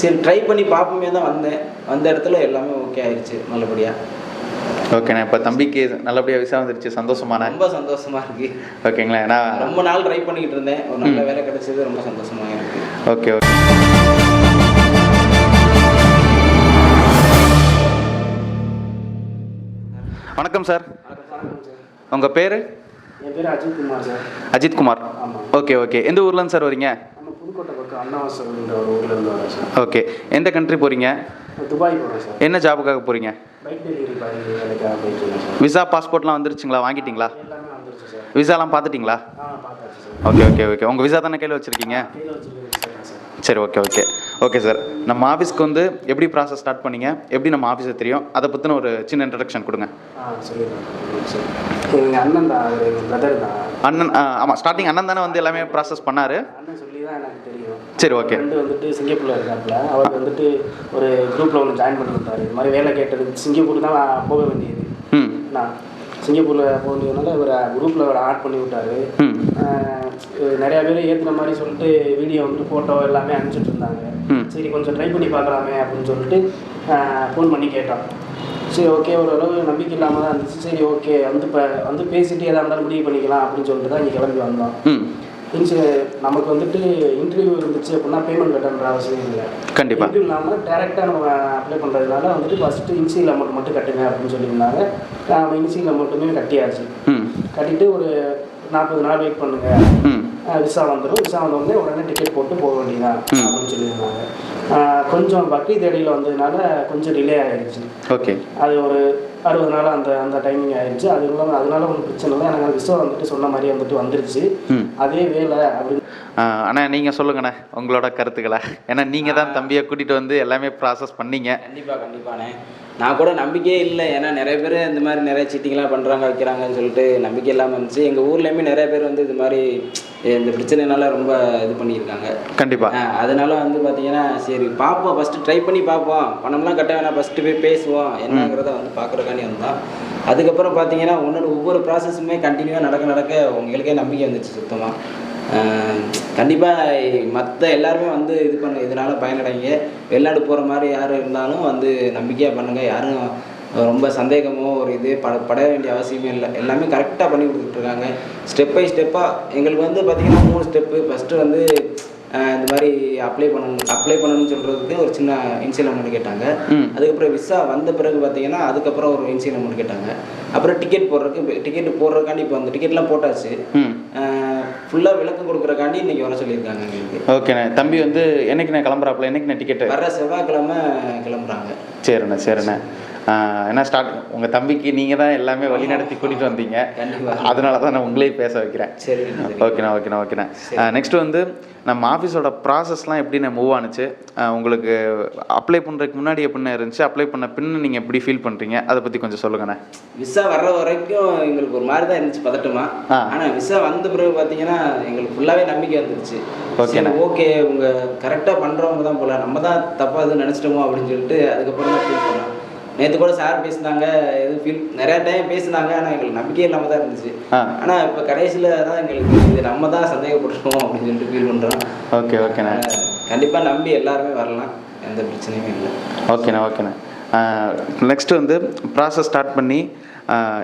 சரி ட்ரை பண்ணி பார்ப்போமே தான் வந்தேன். வந்த இடத்துல எல்லாமே ஓகே ஆயிடுச்சு நல்லபடியாக ஓகேண்ணா இப்போ தம்பிக்கு நல்லபடியாக விசா வந்துருச்சு சந்தோஷமாண்ணே. ரொம்ப சந்தோஷமா இருக்கு. ஓகேங்களா ஏன்னா ரொம்ப நாள் ட்ரை பண்ணிக்கிட்டு இருந்தேன். ஒரு நல்ல வேலை கிடைச்சது ரொம்ப சந்தோஷமா இருக்கு. ஓகே ஓகே வணக்கம் சார். உங்கள் பேர்? என் பேர் Ajith Kumar sir. Ajith Kumar. Okay okay எந்த ஊர்லேருந்து சார் வரீங்க? புதுக்கோட்டை பக்கம் அண்ணாவாசல்ன்ற ஒரு ஊர்ல இருந்து வரேன் சார். ஓகே. எந்த கண்ட்ரி போகிறீங்க துபாய் போகிறேன் சார். என்ன ஜாபுக்காக போகிறீங்க பைக் டெலிவரி பாய் வேலைக்காக போயிட்டு இருக்கேன் சார். விசா பாஸ்போர்ட்லாம் வந்துருச்சுங்களா? வாங்கிட்டீங்களா? எல்லாமே வந்துருச்சு சார். விசாலாம் பார்த்துட்டிங்களா ஆ பார்த்தாச்சு சார். Okay okay okay. உங்கள் விசா தானே கையில் வச்சுருக்கீங்க? கையில் வச்சுருக்கேன் sir okay okay. Okay sir. நம்ம ஆஃபீஸ்க்கு வந்து எப்படி ப்ராசஸ் ஸ்டார்ட் பண்ணீங்க? எப்படி நம்ம ஆஃபீஸை தெரியும்? அதை பற்றின ஒரு சின்ன இன்ட்ரடக்ஷன் கொடுங்க. ஆ சொல்லிடுறேன். சார். எங்கள் அண்ணன் தான் எங்கள் பிரதர் தான். அண்ணன் ஆமாம் ஸ்டார்டிங் அண்ணன் தானே வந்து எல்லாமே ப்ராசஸ் பண்ணார். அண்ணன் சொல்லி தான் எனக்கு தெரியும். சரி ஓகே ஃப்ரெண்டு வந்துட்டு சிங்கப்பூரில் இருக்காப்புல. அவர் வந்துட்டு ஒரு குரூப்பில் ஒன்று ஜாயின் பண்ணி விட்டார் இது மாதிரி வேலை கேட்டது சிங்கப்பூர் தான் போக வேண்டியது. நான் சிங்கப்பூரில் போக வேண்டியதுனால இவர் குரூப்பில் அவர் ஆட் பண்ணி விட்டாரு. நிறைய பேர் ஏற்றுன மாதிரி சொல்லிட்டு வீடியோ வந்து ஃபோட்டோ எல்லாமே அனுப்பிச்சிட்டு இருந்தாங்க. சரி கொஞ்சம் ட்ரை பண்ணி பார்க்கலாமே அப்படின்னு சொல்லிட்டு ஃபோன் பண்ணி கேட்டோம். சரி ஓகே ஓரளவு நம்பிக்கை இல்லாமல் தான் இருந்துச்சு. சரி ஓகே வந்து இப்போ வந்து பேசிட்டு எதாக இருந்தாலும் முடிவு பண்ணிக்கலாம் அப்படின்னு சொல்லிட்டு தான் இங்கே கிளம்பி வந்தோம். இன்சு நமக்கு வந்துட்டு இன்டர்வியூ இருந்துச்சு அப்படின்னா பேமெண்ட் கட்டணுன்ற அவசியம் இல்லை. கண்டிப்பா. இன்டர்வியூ இல்லாமல் டேரெக்டாக நம்ம அப்ளை பண்ணுறதுனால வந்துட்டு ஃபஸ்ட்டு இன்சியல் அமௌண்ட் மட்டும் கட்டுங்க அப்படின்னு சொல்லியிருந்தாங்க. நம்ம இன்சியல் அமௌண்ட்டுமே கட்டியாச்சு. கட்டிட்டு ஒரு நாற்பது நாள் வெயிட் பண்ணுங்க. விசா வந்துடும் விசா வந்த உடனே உடனே டிக்கெட் போட்டு போக வேண்டியதான். அப்படின்னு சொல்லியிருந்தாங்க. கொஞ்சம் பக்ரீத் இடையில வந்ததுனால கொஞ்சம் டிலே ஆயிடுச்சு ஓகே. அது ஒரு அறுபது நாள் அந்த அந்த டைமிங் ஆயிடுச்சு அது இல்லாமல் அதனால ஒன்றும் பிரச்சனை இல்லை. எனக்கு விசா வந்துட்டு சொன்ன மாதிரி வந்துட்டு வந்துருச்சு. அதே வேலை அப்படின்னு அண்ணா நீங்கள் சொல்லுங்கண்ணே உங்களோட கருத்துக்களை. ஏன்னா நீங்கள் தான் தம்பியை கூட்டிகிட்டு வந்து எல்லாமே ப்ராசஸ் பண்ணீங்க. கண்டிப்பாக கண்டிப்பாண்ணே. நான் கூட நம்பிக்கையே இல்லை. ஏன்னா நிறைய பேர் இந்த மாதிரி நிறைய சீட்டிங்லாம் பண்ணுறாங்க வைக்கிறாங்கன்னு சொல்லிட்டு நம்பிக்கை இல்லாமல் இருந்துச்சு. எங்கள் ஊர்லேயுமே நிறைய பேர் வந்து இது மாதிரி இந்த பிரச்சனைனால ரொம்ப இது பண்ணியிருக்காங்க. கண்டிப்பாக அதனால வந்து பார்த்தீங்கன்னா சரி பார்ப்போம். ஃபஸ்ட்டு ட்ரை பண்ணி பார்ப்போம். பணம்லாம் கட்ட வேணாம். ஃபஸ்ட்டு போய் பேசுவோம். என்னங்கிறத வந்து பார்க்குறக்காண்டி வந்தோம். அதுக்கப்புறம் பார்த்தீங்கன்னா ஒன்று ஒவ்வொரு ப்ராசஸுமே கண்டினியூவாக நடக்க நடக்க உங்களுக்கே நம்பிக்கை வந்துச்சு சுத்தமாக கண்டிப்பாக மற்ற எல்லாருமே வந்து இது பண்ண இதனால பயனடைங்க. வெளிநாடு போகிற மாதிரி யார் இருந்தாலும் வந்து நம்பிக்கையாக பண்ணுங்கள் யாரும் ரொம்ப சந்தேகமோ ஒரு இது பட பட வேண்டிய அவசியமே இல்லை. எல்லாமே கரெக்டாக பண்ணி கொடுத்துட்ருக்காங்க ஸ்டெப் பை ஸ்டெப்பாக எங்களுக்கு வந்து பார்த்திங்கன்னா மூணு ஸ்டெப்பு ஃபஸ்ட்டு வந்து இந்த மாதிரி அப்ளை பண்ணணும் அப்ளை பண்ணணும்னு சொல்கிறதுக்கு ஒரு சின்ன இன்சியல் அமௌண்ட் கேட்டாங்க. அதுக்கப்புறம் விசா வந்த பிறகு பார்த்தீங்கன்னா அதுக்கப்புறம் ஒரு இன்சியல் அமௌண்ட் கேட்டாங்க. அப்புறம் டிக்கெட் போடுறதுக்கு டிக்கெட் போடுறதுக்காண்டி இப்போ அந்த டிக்கெட்லாம் போட்டாச்சு. ஃபுல்லாக விளக்கம் கொடுக்குறக்காண்டி இன்னைக்கு வர சொல்லியிருக்காங்க எங்களுக்கு. ஓகேண்ணே தம்பி வந்து என்னைக்குண்ணே கிளம்புறாப்புல? என்னைக்குண்ணே டிக்கெட்டு வர செவ்வாய்க்கிழமை கிளம்புறாங்க. சரிண்ணே சரிண்ணே. ஏன்னா ஸ்டார்ட் உங்கள் தம்பிக்கு நீங்கள் தான் எல்லாமே வழி நடத்தி கூட்டிகிட்டு வந்தீங்க. அதனால தான் நான் உங்களையும் பேச வைக்கிறேன். சரி ஓகேண்ணா ஓகேண்ணா ஓகேண்ணா நெக்ஸ்ட் வந்து நம்ம ஆஃபீஸோட ப்ராசஸ்லாம் எப்படி நான் மூவ் ஆனுச்சு? உங்களுக்கு அப்ளை பண்ணுறதுக்கு முன்னாடி எப்படிண்ணே இருந்துச்சு. அப்ளை பண்ண பின்ன நீங்கள் எப்படி ஃபீல் பண்ணுறீங்க அதை பற்றி கொஞ்சம் சொல்லுங்கண்ணே. விசா வர்ற வரைக்கும் எங்களுக்கு ஒரு மாதிரி தான் இருந்துச்சு பதட்டமா. ஆ. ஆனா விசா வந்த பிறகு பார்த்தீங்கன்னா எங்களுக்கு ஃபுல்லாவே நம்பிக்கை வந்துருச்சு. ஓகேண்ணா. ஓகே உங்க கரெக்டா பண்றவங்க தான் போல. நம்ம தான் தப்பா எதுவும் நினைச்சிட்டோமோ அப்படின்னு சொல்லிட்டு அதுக்கப்புறம் தான் ஃபீல் நேற்று கூட சார் பேசினாங்க எதுவும் ஃபீல் நிறைய டைம் பேசினாங்க ஆனால் எங்களுக்கு நம்பிக்கை இல்லாமல் தான் இருந்துச்சு. ஆ. ஆனால் இப்போ கடைசியில் தான் எங்களுக்கு இது நம்ம தான் சந்தேகப்பட்டிருக்கோம் அப்படின்னு சொல்லிட்டு ஃபீல் பண்ணுறோம் ஓகே ஓகேண்ணே கண்டிப்பாக நம்பி எல்லாருமே வரலாம். எந்த பிரச்சனையுமே இல்லை. ஓகேண்ணா ஓகேண்ணா நெக்ஸ்ட் வந்து ப்ராசஸ் ஸ்டார்ட் பண்ணி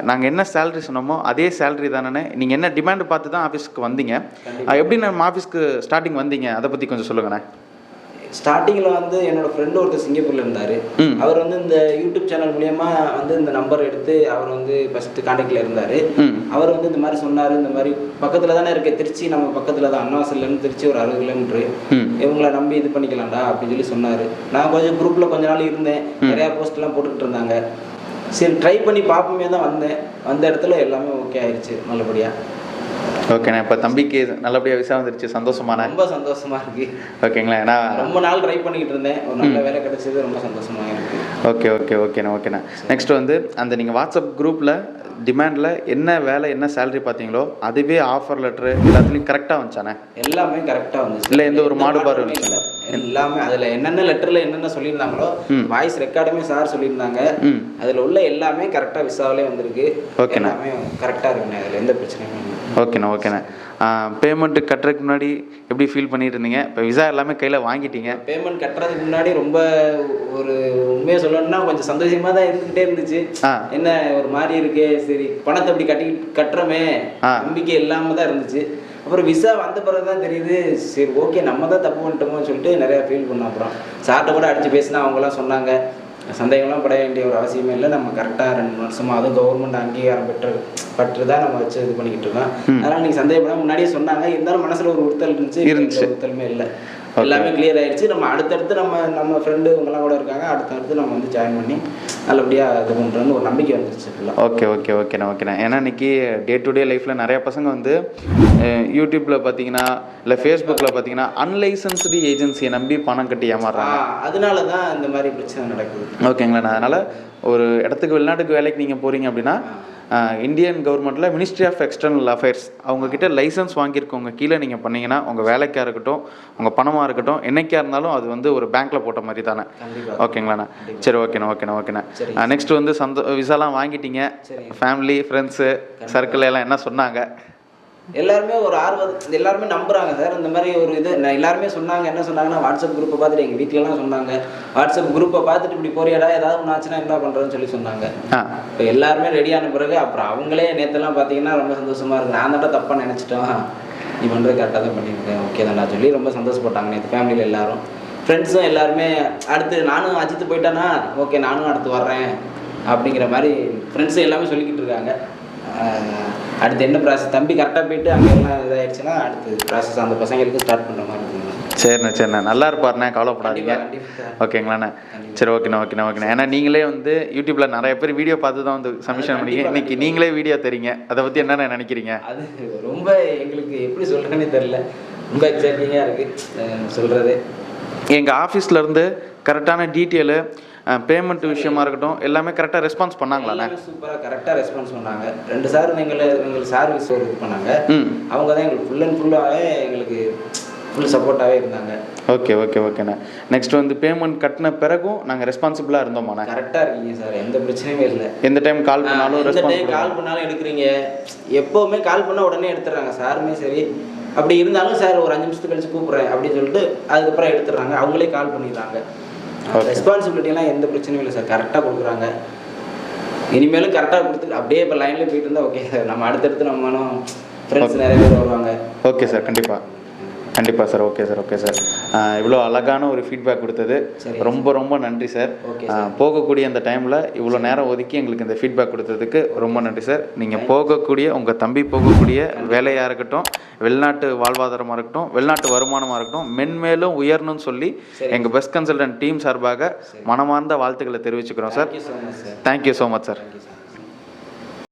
நாங்கள் என்ன சேலரி சொன்னோமோ அதே சேலரி தானே நீங்கள் என்ன டிமாண்ட் பார்த்து தான் ஆஃபீஸ்க்கு வந்தீங்க. எப்படி நம்ம ஆஃபீஸ்க்கு ஸ்டார்டிங் வந்தீங்க? அதை பற்றி கொஞ்சம் சொல்லுங்கண்ணே ஸ்டார்டிங்கில் வந்து என்னோட ஃப்ரெண்டு ஒருத்தர் சிங்கப்பூரில் இருந்தார். அவர் வந்து இந்த யூடியூப் சேனல் மூலியமா வந்து இந்த நம்பர் எடுத்து அவர் வந்து ஃபஸ்ட்டு காண்டாக்டில் இருந்தார். அவர் வந்து இந்த மாதிரி சொன்னார் இந்த மாதிரி பக்கத்தில் தானே இருக்கு திருச்சி நம்ம பக்கத்தில் தான் அன்னவாசல்லேருந்து திருச்சி ஒரு அறுபது கிலோமீட்ரு இவங்கள நம்பி இது பண்ணிக்கலாம்டா அப்படின்னு சொல்லி சொன்னார். நான் கொஞ்சம் குரூப்பில் கொஞ்ச நாள் இருந்தேன். நிறையா போஸ்ட்லாம் போட்டுக்கிட்டு இருந்தாங்க. சரி ட்ரை பண்ணி பார்ப்போமே தான் வந்தேன். வந்த இடத்துல எல்லாமே ஓகே ஆயிடுச்சு நல்லபடியாக ஓகேண்ணா இப்போ தம்பிக்கு நல்லபடியாக விசா வந்துருச்சு சந்தோஷமாண்ணே ரொம்ப சந்தோஷமா இருக்கு. ஓகேங்களா ஏன்னா ரொம்ப நாள் ட்ரை பண்ணிக்கிட்டு இருந்தேன். ஒரு நல்ல வேலை கிடைச்சது ரொம்ப சந்தோஷமா இருக்கு. ஓகே ஓகே ஓகேண்ணா ஓகேண்ணா நெக்ஸ்ட் வந்து அந்த நீங்கள் வாட்ஸ்அப் குரூப்பில் டிமாண்டில் என்ன வேலை என்ன சேலரி பார்த்தீங்களோ அதுவே ஆஃபர் லெட்ரு எல்லாத்துலேயும் கரெக்டாக வந்துச்சானே எல்லாமே கரெக்டாக வந்துச்சு. இல்ல, எந்த ஒரு மாற்றமே இல்ல. எல்லாமே அதில் என்னென்ன லெட்டரில் என்னென்ன சொல்லியிருந்தாங்களோ. வாய்ஸ் ரெக்கார்டுமே சார் சொல்லியிருந்தாங்க. அதில் உள்ள எல்லாமே கரெக்டாக விசாவிலே வந்திருக்கு. ஓகேண்ணா. எல்லாமே கரெக்டாக இருக்குண்ணே அதில் எந்த பிரச்சனையும் ஓகேண்ணா ஓகேண்ணா. பேமெண்ட் கட்டுறதுக்கு முன்னாடி எப்படி ஃபீல் பண்ணிட்டு இருந்தீங்க இப்போ விசா எல்லாமே கையில் வாங்கிட்டீங்க. பேமெண்ட் கட்டுறதுக்கு முன்னாடி ரொம்ப ஒரு உண்மையாக சொல்லணும்னா கொஞ்சம் சந்தோஷமா தான் இருந்துகிட்டே இருந்துச்சு. என்ன ஒரு மாதிரி இருக்கே சரி பணத்தை அப்படி கட்டி கட்டுறோமே. நம்பிக்கை இல்லாம தான் இருந்துச்சு. அப்புறம் விசா வந்த பிறகு தான் தெரியுது சரி ஓகே நம்ம தான் தப்பு பண்ணிட்டோமோன்னு சொல்லிட்டு நிறையா ஃபீல் பண்ணோம் அப்புறம். சார்ட்ட கூட அடிச்சு பேசினா அவங்களாம் சொன்னாங்க. சந்தேகம்லாம் பட வேண்டிய ஒரு அவசியமே இல்லை. நம்ம கரெக்டாக ரெண்டு வருஷமா அதுவும் கவர்மெண்ட் அங்கீகாரம் பெற்று பற்று தான் நம்ம வச்சு இது பண்ணிக்கிட்டு இருக்கோம். அதனால் நீங்கள் சந்தேகப்படாம முன்னாடியே சொன்னாங்க. இருந்தாலும் மனசில் ஒரு உறுத்தல் இருந்துச்சு. இருந்துச்சு. உறுத்தலுமே இல்லை. எல்லாமே கிளியர் ஆயிடுச்சு நம்ம அடுத்தடுத்து நம்ம நம்ம ஃப்ரெண்டு இவங்கெல்லாம் கூட இருக்காங்க. அடுத்தடுத்து நம்ம வந்து ஜாயின் பண்ணி நல்லபடியாக இது பண்ணுறோன்னு ஒரு நம்பிக்கை வந்துருச்சு ஓகே ஓகே ஓகேண்ணா ஓகேண்ணா ஏன்னா இன்னைக்கு டே டு டே லைஃப்பில் நிறைய பசங்க வந்து யூடியூப்பில் பார்த்தீங்கன்னா இல்லை ஃபேஸ்புக்கில் பார்த்தீங்கன்னா அன்லைசன்ஸ்டு ஏஜென்சியை நம்பி பணம் கட்டி ஏமாறுறாங்க. அதனால தான் இந்த மாதிரி பிரச்சனை நடக்குது. ஓகேங்களா அதனால் ஒரு இடத்துக்கு வெளிநாட்டுக்கு வேலைக்கு நீங்கள் போகிறீங்க அப்படின்னா இந்தியன் கவர்மெண்ட்டில் மினிஸ்ட்ரி ஆஃப் எக்ஸ்டர்னல் அஃபேர்ஸ் அவங்கக்கிட்ட லைசன்ஸ் வாங்கியிருக்கவங்க. கீழே நீங்கள் பண்ணீங்கன்னா உங்கள் வேலைக்காக இருக்கட்டும் உங்கள் பணமாக இருக்கட்டும் என்னைக்கா இருந்தாலும் அது வந்து ஒரு பேங்க்கில் போட்ட மாதிரி தானே. ஓகேங்களாண்ணா? சரி ஓகேண்ணா ஓகேண்ணா ஓகேண்ணா. நெக்ஸ்ட் வந்து சந்தோ விசாலாம் வாங்கிட்டீங்க. ஃபேமிலி ஃப்ரெண்ட்ஸு சர்க்கிள் எல்லாம் என்ன சொன்னாங்க? எல்லாருமே ஒரு ஆர்வம் எல்லாருமே நம்புறாங்க சார். இந்த மாதிரி ஒரு இது நான் எல்லாருமே சொன்னாங்க. என்ன சொன்னாங்கன்னா வாட்ஸ்அப் குரூப்பை பார்த்துட்டு எங்கள் வீட்டிலலாம் சொன்னாங்க. வாட்ஸ்அப் குரூப்பை பார்த்துட்டு இப்படி போறியாடா ஏதாவது ஒன்று ஆச்சுன்னா என்ன பண்ணுறேன்னு சொல்லி சொன்னாங்க. இப்போ எல்லாருமே ரெடியான பிறகு அப்புறம் அவங்களே நேத்தெல்லாம் பார்த்தீங்கன்னா ரொம்ப சந்தோஷமா இருக்கு. நான் தான்டா தப்பாக நினச்சிட்டோம் நீ பண்ணுறது கரெக்டாக தான் பண்ணியிருக்கேன் ஓகே தான்டா சொல்லி ரொம்ப சந்தோஷப்பட்டாங்க நேற்று ஃபேமிலியில் எல்லாரும். ஃப்ரெண்ட்ஸும் எல்லாருமே அடுத்து நானும் அஜித் போயிட்டானா? ஓகே நானும் அடுத்து வர்றேன். அப்படிங்கிற மாதிரி ஃப்ரெண்ட்ஸும் எல்லாமே சொல்லிக்கிட்டு இருக்காங்க. அடுத்து என்ன ப்ராசஸ் தம்பி கரெக்டாக போயிட்டு அங்கே எல்லாம் இதாகிடுச்சுன்னா அடுத்து ப்ராசஸ் அந்த பசங்களுக்கு ஸ்டார்ட் பண்ணுற மாதிரி இருக்குங்க சரிண்ணா சரிண்ணா. நல்லா இருப்பாருண்ணே கவலைப்படாதீங்க. ஓகேங்களாண்ணே. சரி ஓகேண்ணா ஓகேண்ணா ஓகேண்ணா. ஏன்னா நீங்களே வந்து யூடியூப்ல நிறைய பேர் வீடியோ பார்த்து தான் வந்து சப்மிஷன் பண்ணீங்க இன்னைக்கு நீங்களே வீடியோ தரீங்க அதை பற்றி என்னென்ன நினைக்கிறீங்க? அது ரொம்ப எங்களுக்கு எப்படி சொல்கிறேன்னே தெரில ரொம்ப எக்ஸைட்டிங்காக இருக்குது சொல்கிறது எங்கள் ஆஃபீஸ்லேருந்து கரெக்டான டீட்டெயிலு பேமெண்ட் விஷயமா இருக்கட்டும் எல்லாமே கரெக்டாக ரெஸ்பான்ஸ் பண்ணாங்களாண்ணே சூப்பராக கரெக்டாக ரெஸ்பான்ஸ் பண்ணாங்க. ரெண்டு சார் எங்களை எங்களுக்கு சர்வீஸ் ஒரு இது பண்ணாங்க. அவங்க தான் எங்களுக்கு ஃபுல் அண்ட் ஃபுல்லாகவே எங்களுக்கு ஃபுல் சப்போர்ட்டாகவே இருந்தாங்க. ஓகே ஓகே ஓகேண்ணே நெக்ஸ்ட் வந்து பேமெண்ட் கட்டின பிறகும் நாங்கள் ரெஸ்பான்சிபிளாக இருந்தோமாண்ணே கரெக்டாக இருக்கீங்க சார் எந்த பிரச்சனையுமே இல்லை. எந்த டைம் கால் பண்ணாலும் எந்த டைம் கால் பண்ணாலும் எடுக்கிறீங்க. எப்போவுமே கால் பண்ணால் உடனே எடுத்துடுறாங்க சாருமே சரி. அப்படி இருந்தாலும் சார் ஒரு அஞ்சு நிமிஷத்துக்கு கழிச்சு கூப்பிட்றேன் அப்படின்னு சொல்லிட்டு அதுக்கப்புறம் எடுத்துடுறாங்க. அவங்களே கால் பண்ணிடுறாங்க. ரெஸ்பான்சிபிலிட்டிலாம் எந்த பிரச்சனையும் இல்லை சார் கரெக்டாக கொடுக்குறாங்க. இனிமேலும் கரெக்டாக கொடுத்து அப்படியே இப்போ லைன்லேயே போயிட்டு இருந்தால் ஓகே சார் நம்ம அடுத்தடுத்து நம்மளும் ஃப்ரெண்ட்ஸ் நிறைய பேர் வருவாங்க. ஓகே சார் கண்டிப்பாக கண்டிப்பாக sir okay sir okay sir. இவ்வளோ அழகான ஒரு ஃபீட்பேக் கொடுத்தது. ரொம்ப ரொம்ப நன்றி சார். போகக்கூடிய அந்த டைமில் இவ்வளோ நேரம் ஒதுக்கி எங்களுக்கு இந்த ஃபீட்பேக் கொடுத்ததுக்கு ரொம்ப நன்றி சார். நீங்கள் போகக்கூடிய உங்கள் தம்பி போகக்கூடிய வேலையாக இருக்கட்டும் வெளிநாட்டு வாழ்வாதாரமாக இருக்கட்டும் வெளிநாட்டு வருமானமாக இருக்கட்டும் மென்மேலும் உயரணும்னு சொல்லி. எங்கள் பெஸ்ட் கன்சல்டன்ட் டீம் சார்பாக மனமார்ந்த வாழ்த்துக்களை தெரிவிச்சுக்கிறோம் sir. Thank you so much sir